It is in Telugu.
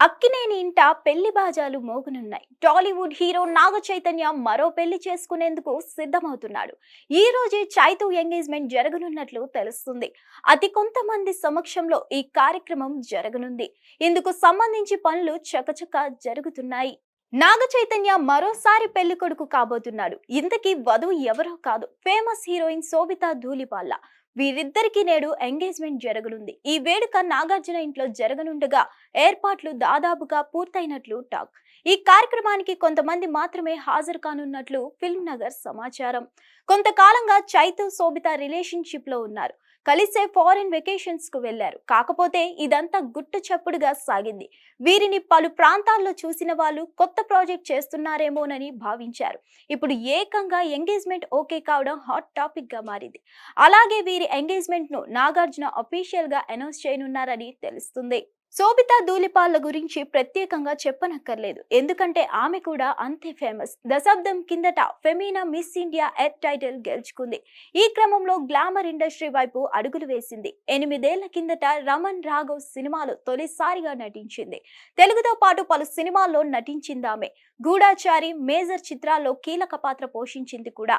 అక్కినేని ఇంట పెళ్ళి బాజాలు మోగనున్నాయి. టాలీవుడ్ హీరో నాగ చైతన్య మరో పెళ్ళి చేసుకునేందుకు సిద్ధమవుతున్నాడు. ఈ రోజే చైతు ఎంగేజ్మెంట్ జరగనున్నట్లు తెలుస్తుంది. అతి కొంతమంది సమక్షంలో ఈ కార్యక్రమం జరగనుంది. ఇందుకు సంబంధించి పనులు చకచక జరుగుతున్నాయి. నాగ చైతన్య మరోసారి పెళ్ళి కొడుకు కాబోతున్నాడు. ఇంతకీ వధువు ఎవరో కాదు. ఫేమస్ హీరోయిన్ శోభితా ధూలిపాల్ల వీరిద్దరికీ నేడు ఎంగేజ్మెంట్ జరగనుంది. ఈ వేడుక నాగార్జున ఇంట్లో జరగనుండగా ఏర్పాట్లు దాదాపుగా పూర్తయినట్లు టాక్. ఈ కార్యక్రమానికి కొంతమంది మాత్రమే హాజరు కానున్నట్లు ఫిల్మ్ నగర్ సమాచారం. కొంతకాలంగా చైతు శోభిత రిలేషన్షిప్లో ఉన్నారు. కలిసే ఫారెన్ వెకేషన్స్కు వెళ్ళారు కాకపోతే ఇదంతా గుట్టు చప్పుడుగా సాగింది. వీరిని పలు ప్రాంతాల్లో చూసిన వాళ్ళు కొత్త ప్రాజెక్ట్ చేస్తున్నారేమోనని భావించారు. ఇప్పుడు ఏకంగా ఎంగేజ్మెంట్ ఓకే కావడం హాట్ టాపిక్గా మారింది. అలాగే వీరి ఎంగేజ్మెంట్ను నాగార్జున అఫీషియల్గా అనౌన్స్ చేయనున్నారని తెలుస్తుంది. శోభిత ధూళిపాళ్ళ గురించి ప్రత్యేకంగా చెప్పనక్కర్లేదు. ఎందుకంటే ఆమె కూడా అంతే ఫేమస్ దశాబ్దం కిందట ఫెమీనా మిస్ ఇండియా ఎట్ టైటిల్ గెలుచుకుంది. ఈ క్రమంలో గ్లామర్ ఇండస్ట్రీ వైపు అడుగులు వేసింది. ఎనిమిదేళ్ళ కిందట రమణ్ రాఘవ్ సినిమాలో తొలిసారిగా నటించింది. తెలుగుతో పాటు పలు సినిమాల్లో నటించింది ఆమె. గూఢాచారి మేజర్ చిత్రాల్లో కీలక పాత్ర పోషించింది కూడా.